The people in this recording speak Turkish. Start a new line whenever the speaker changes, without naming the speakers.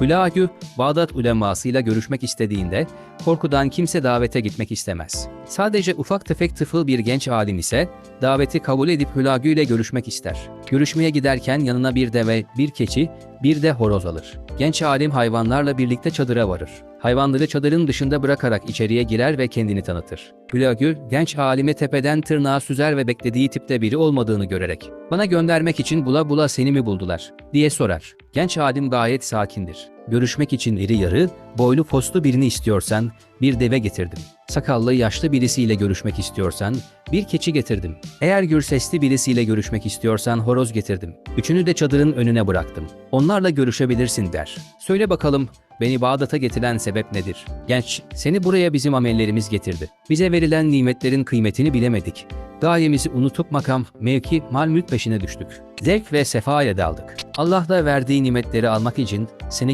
Hülagü, Bağdat ulemasıyla görüşmek istediğinde, korkudan kimse davete gitmek istemez. Sadece ufak tefek tıfıl bir genç alim ise, daveti kabul edip Hülagü ile görüşmek ister. Görüşmeye giderken yanına bir deve, bir keçi, bir de horoz alır. Genç alim hayvanlarla birlikte çadıra varır. Hayvanları çadırın dışında bırakarak içeriye girer ve kendini tanıtır. Hülagü, genç alime tepeden tırnağa süzer ve beklediği tipte biri olmadığını görerek, bana göndermek için bula bula seni mi buldular, diye sorar. Genç alim gayet sakindir. Görüşmek için iri yarı, boylu postlu birini istiyorsan, bir deve getirdim. Sakallı yaşlı birisiyle görüşmek istiyorsan, bir keçi getirdim. Eğer gür sesli birisiyle görüşmek istiyorsan horoz getirdim. Üçünü de çadırın önüne bıraktım. Onlarla görüşebilirsin der. Söyle bakalım, beni Bağdat'a getiren sebep nedir? Genç, seni buraya bizim amellerimiz getirdi. Bize verilen nimetlerin kıymetini bilemedik. Gayemizi unutup makam, mevki, mal mülk peşine düştük. Zevk ve sefa ile daldık. Allah da verdiği nimetleri almak için seni